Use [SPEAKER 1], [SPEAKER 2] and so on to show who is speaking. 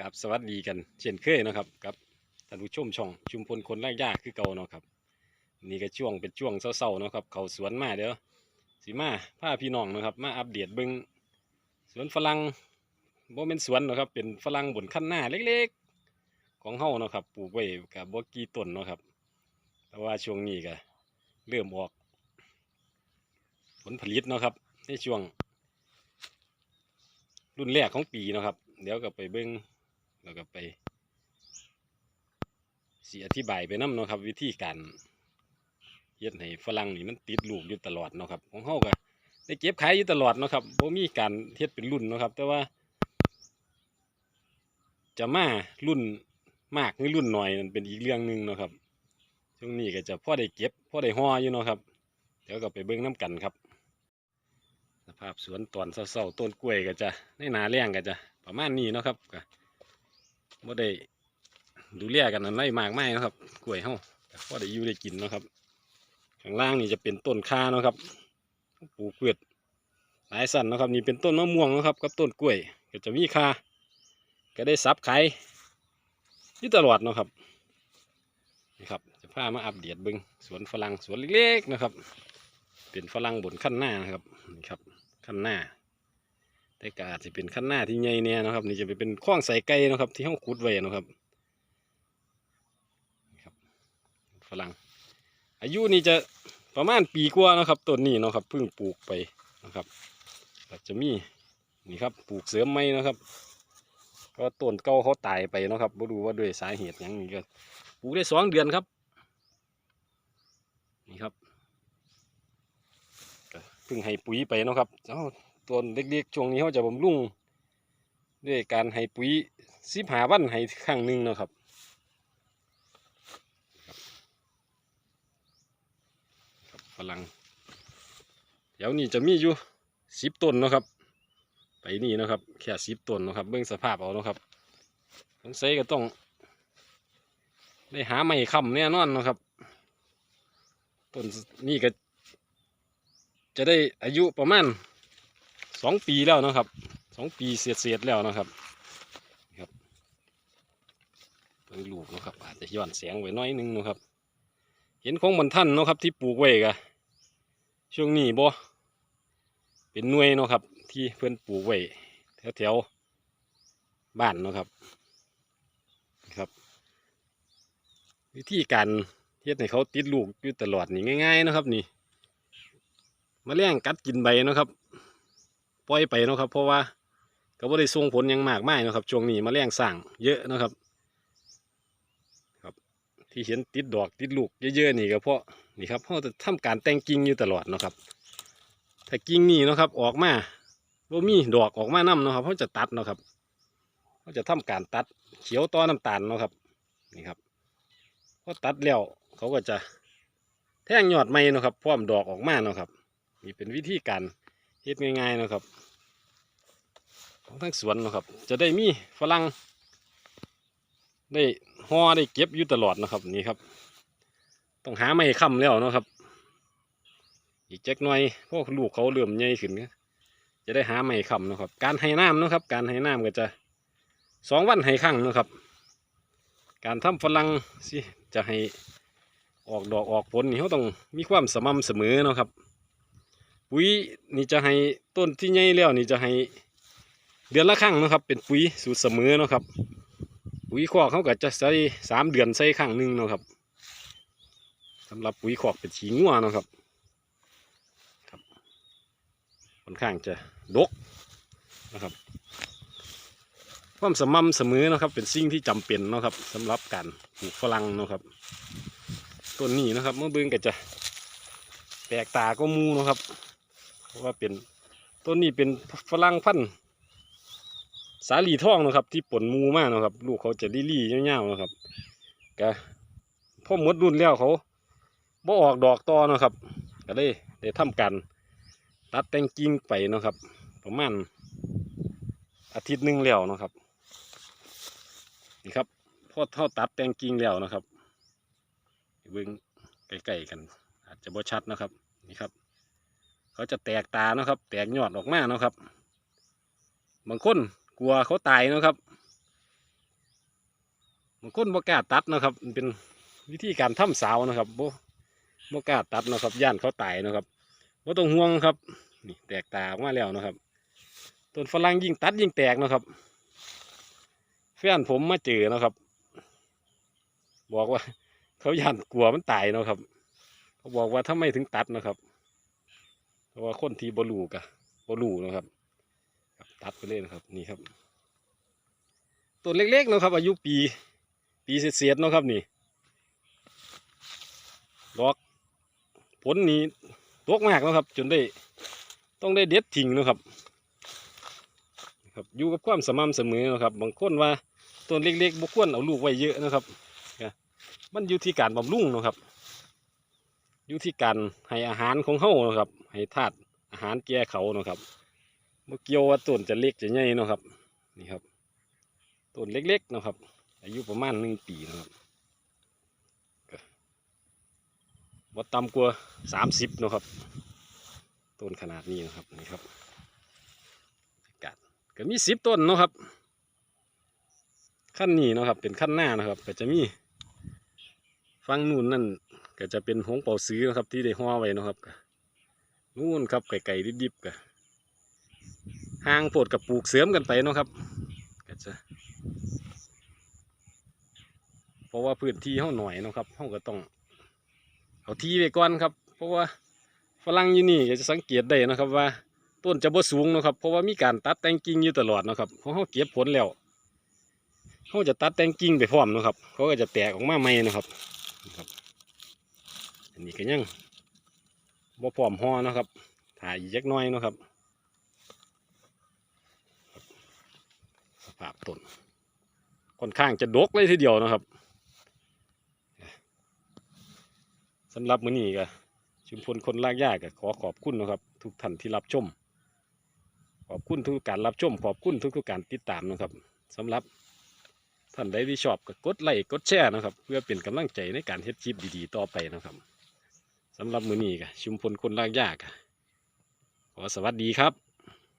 [SPEAKER 1] กับสวัสดีกันเช่นเคยนะครับกับท่านผู้ชมช่องชุมพลคนไร่ยากคือเก่าเนาะครับ นี่ก็ช่วงเป็นช่วงเศร้าๆเนาะครับเขาสวนมาเดี๋ยวสิมาพาพี่น้องนะครับ มาอัปเดตเบิ้งสวนฝรั่งบ่เป็นสวนนะครับ เป็นฝรั่งบนขั้นหน้าเล็กๆ ของเฮาเนาะครับปลูกไว้กับบ่กี่ต้นเนาะครับ แต่ว่าช่วงนี้ก็เริ่มออก ผลผลิตเนาะครับในช่วง รุ่นแรกของปีเนาะครับ เดี๋ยวก็ไปเบิ้ง แล้วก็ไปสีอธิบายไปน้ำเนาะครับ วิธีการเฮ็ดให้ฝรั่งนี่มันติดลูกอยู่ตลอดเนาะครับของเฮาก็ได้เก็บขายอยู่ตลอดเนาะครับบ่มีการเฮ็ดเป็นรุ่นเนาะครับ แต่ว่า จะมารุ่นมากหรือรุ่นหน้อยนั่นเป็นอีกเรื่องหนึ่งเนาะครับช่วงนี้ก็จะพ่อได้เก็บพ่อได้ห่ออยู่เนาะครับ เดี๋ยวก็ไปเบิ้งน้กันครับ สภาพสวนตอนเศร้าๆต้นกล้วยก็จะในนาแรงก็จะประมาณนี้เนาะครับก็ บ่ได้ดูแลกันอะไรมากมายนะครับกล้วยเฮาก็พอได้อยู่ได้กินนะครับข้างล่างนี่จะเป็นต้นคานะครับปลูกเกลือหลายสันนะครับ นี่เป็นต้นมะม่วงนะครับกับต้นกล้วย ก็จะมีค่าก็ได้ซับขายอยู่ตลอดนะครับนี่ครับจะพามาอัปเดตบิ้งสวนฝรั่งสวนเล็กๆนะครับ เป็นฝรั่งบนขั้นหน้านะครับนี่ครับขั้นหน้า แต่กาจจะเป็นขั้นหน้าที่ใหญ่เนี่ยนะครับ นี่จะไปเป็นข้องใส่ไก่นะครับ ที่ห้องขุดไว้นะครับครับฝรั่งอายุนี่จะประมาณปีกว่านะครับต้นนี้นะครับเพิ่งปลูกไปนะครับอาจะมีนี่ครับปลูกเสริมไม้นะครับก็ต้นเก่าเขาตายไปนะครับไม่รู้ว่าด้วยสาเหตุหยังนี่ก็ปลูกได้สองเดือนครับ นี่ครับเพิ่งให้ปุ๋ยไปนะครับเอ้า ต้นเล็กๆช่วงนี้เขาจะบำรุงด้วยการให้ปุ๋ยสิบหาวันให้ครั้งหนึ่งนะครับครับครับฝรั่งเดี๋ยวนี้จะมีอยู่สิบต้นนะครับ ไปนี่นะครับ แค่สิบต้นนะครับ เบื้องสภาพเอานะครับสงสัยก็ต้อง ได้หาไม้คำแน่นอนนะครับต้นนี่ก็จะได้อายุประมาณ สองปีแล้วนะครับสองปีเศษๆแล้วนะครับครับเบิ่งลูกนะครับอาจจะย้อนแสงไว้น้อยนึงนะครับ เห็นของมันท่านนะครับ ที่ปลูกไว้กะช่วงนี้บ่เป็นหน่วยนะครับ ที่เพื่อนปลูกไว้แถวๆบ้านนะครับครับ วิธีการเฮ็ดให้เขาติดลูกอยู่ตลอดนี่ง่าย ๆ นะครับ นี่มาแรงกัดกินใบนะครับ ปล่อยไปเนาะครับ เพราะว่าก็บ่ได้ส่งผลยังมากมายนะครับช่วงนี้มาแรงสร้างเยอะนะครับ ครับ ที่เห็นติดดอกติดลูกเยอะๆนี่ก็เพราะนี่ครับเขาจะทำการแต่งกิ่งอยู่ตลอดนะครับถ้ากิ่งนี่นะครับ ออกมาบ่มีดอกออกมานํเนะครับเขาจะตัดนะครับเขาจะทำการตัดเขียวต่อน้ำตาลนะครับ นี่ครับพอตัดแล้วเขาก็จะแทงยอดใหม่นะครับพร้อมดอกออกมานะครับนี่เป็นวิธีการ เฮ็ดง่ายๆนะครับของทั้งสวนนะครับ จะได้มีฝรั่งได้ห่อได้เก็บอยู่ตลอดนะครับนี่ครับ ต้องหาไม้ค้ำแล้วนะครับ อีกแจักหน่อยพวกลูกเขาเริ่มใหญ่ขึ้นก็จะได้หาไม้ค้ำนะครับ การให้น้ำนะครับ การให้น้ำก็จะสองวันให้ครั้งนะครับ การทำฝรั่งสิจะให้ออกดอกออกผลนี่เขาต้องมีความสม่ำเสมอนะครับ ปุ๋ยนี่จะให้ต้นที่ใหญ่แล้วนี่จะให้เดือนละครั้งนะครับ เป็นปุ๋ยสูตรเสมอนะครับ ปุ๋ยคอกเขาก็จะใส่สามเดือนใส่ครั้งหนึ่งนะครับสำหรับปุ๋ยคอกเป็นฉีงัวนะครับครับค่อนข้างจะดกนะครับ ความสม่ำเสมอนะครับ เป็นสิ่งที่จำเป็นนะครับสำหรับการปลูกฝรั่งนะครับต้นนี้นะครับเมื่อเบิ่งก็จะแปลกตาก็มูนะครับ ว่าเป็นต้นนี้เป็นฝรั่งพันธุ์สาลีทองนะครับ ที่ปนมูมากนะครับ ลูกเขาจะรี่ๆเงาวๆนะครับก็พ่อมดรุ่นแล้วเขาบ่ออกดอกต่อนะครับก็เลยได้ทำการตัดแต่งกิ่งไปนะครับ ประมาณอาทิตย์หนึ่งแล้วนะครับนี่ครับพอเท่าตัดแต่งกิ่งแล้วนะครับเบิ่งใกล้ๆกัน อาจจะบ่ชัดนะครับนี่ครับ เขาจะแตกตาเนาะครับ แตกยอดออกมาเนาะครับ บางคนกลัวเขาตายเนาะครับ บางคนบ่กล้าตัดนะครับมันเป็นวิธีการทำสาวนะครับบ่บ่กล้าตัดนะครับ ย่านเขาตายนะครับบ่ต้องห่วงครับนี่แตกตาออกมาแล้วนะครับต้นฝรั่งยิ่งตัดยิ่งแตกนะครับแฟนผมมาเจอนะครับ บอกว่า เขาย่านกลัวมันตายเนาะครับ เขาบอกว่าทำไมถึงตัดนะครับ ราะว่าคนที่บรูกะบรูนะครับ ตัดไปเลยนะครับนี่ครับต้นเล็กๆนะครับ อายุปี ปีเศษๆนะครับนี่ดอกผลนี้ตกมากนะครับ จนได้ต้องได้เด็ดทิ้งนะครับครับอยู่กับความสม่ำเสมอนะครับ บางคนว่าต้นเล็กๆบุควรเอาลูกไว้เยอะนะครับ มันอยู่ที่การบำรุงนะครับ อยู่ที่การให้อาหารของเฮานะครับ ให้ธาตุอาหารแก่เขาเนาะครับเมื่อเกี่ยวว่าต้นจะเล็กจะใหญ่นะครับ นี่ครับต้นเล็กๆนะครับ อายุประมาณหนึ่งปีนะครับก็บ่ต่ำกว่าสามสิบนะครับต้นขนาดนี้นะครับนี่ครับอากาศก็มีสิบต้นนะครับขั้นนี้นะครับเป็นขั้นหน้านะครับก็จะมีฟังนู่นนั่น ก็จะเป็นหงเป่าซื้อนะครับที่ได้ห่อไว้นะครับนู่นครับไก่ๆดิบๆก็ห่างโพดกับปลูกเสริมกันไปนะครับก็จะเพราะว่าพื้นที่เฮาหน่อยนะครับเฮาก็ต้องเอาที่ไว้ก่อนครับ เพราะว่าฝรั่งอยู่นี่จะสังเกตได้นะครับว่า ต้นจะบ่สูงนะครับ เพราะว่ามีการตัดแต่งกิ่งอยู่ตลอดนะครับเพราะเฮาเก็บผลแล้วเฮาจะตัดแต่งกิ่งไปพร้อมนะครับเขาก็จะแตกออกมาใหม่นะครับ อันนี้ก็ยังบ่พร้อมห่อนะครับ ถ่ายอีกจักน้อยนะครับสภาพต้นค่อนข้างจะดกเลยทีเดียวนะครับสำหรับมื้อนี้ก็ชุมพลคนลากยากก็ขอขอบคุณนะครับ ทุกท่านที่รับชม ขอบคุณทุกการรับชม ขอบคุณทุกๆการติดตามนะครับสำหรับท่านใดที่ชอบก็กดไลค์กดแชร์นะครับ เพื่อเป็นกำลังใจในการเฮ็ดคลิปดีๆ ต่อไปนะครับ สำหรับมือนี้ก็ชุมพลคนลากยากขอสวัสดีครับ